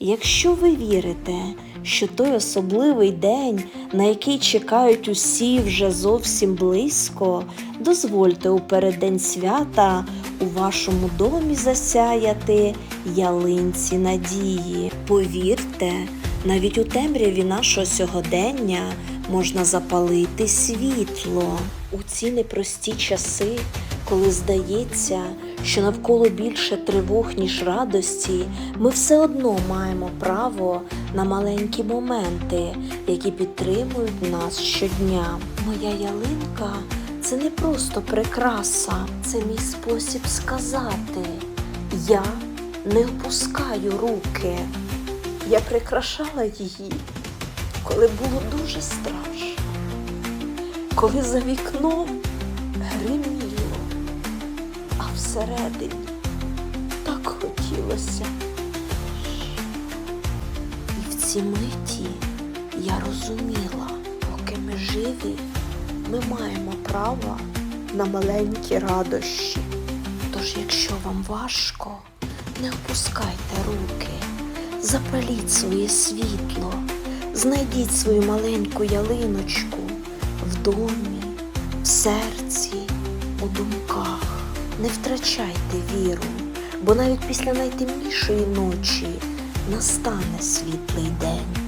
Якщо ви вірите, що той особливий день, на який чекають усі вже зовсім близько, дозвольте у переддень свята у вашому домі засяяти ялинці надії. Повірте, навіть у темряві нашого сьогодення можна запалити світло. У ці непрості часи, коли здається, що навколо більше тривог, ніж радості, ми все одно маємо право на маленькі моменти, які підтримують нас щодня. Моя ялинка це не просто прикраса, це мій спосіб сказати. Я не опускаю руки. Я прикрашала її, коли було дуже страшно, коли за вікном гриміло, а всередині так хотілося. І в ці миті я розуміла, поки ми живі, ми маємо право на маленькі радощі. Тож, якщо вам важко, не опускайте руки, запаліть своє світло, знайдіть свою маленьку ялиночку в домі, в серці, у думках. Не втрачайте віру, бо навіть після найтемнішої ночі настане світлий день.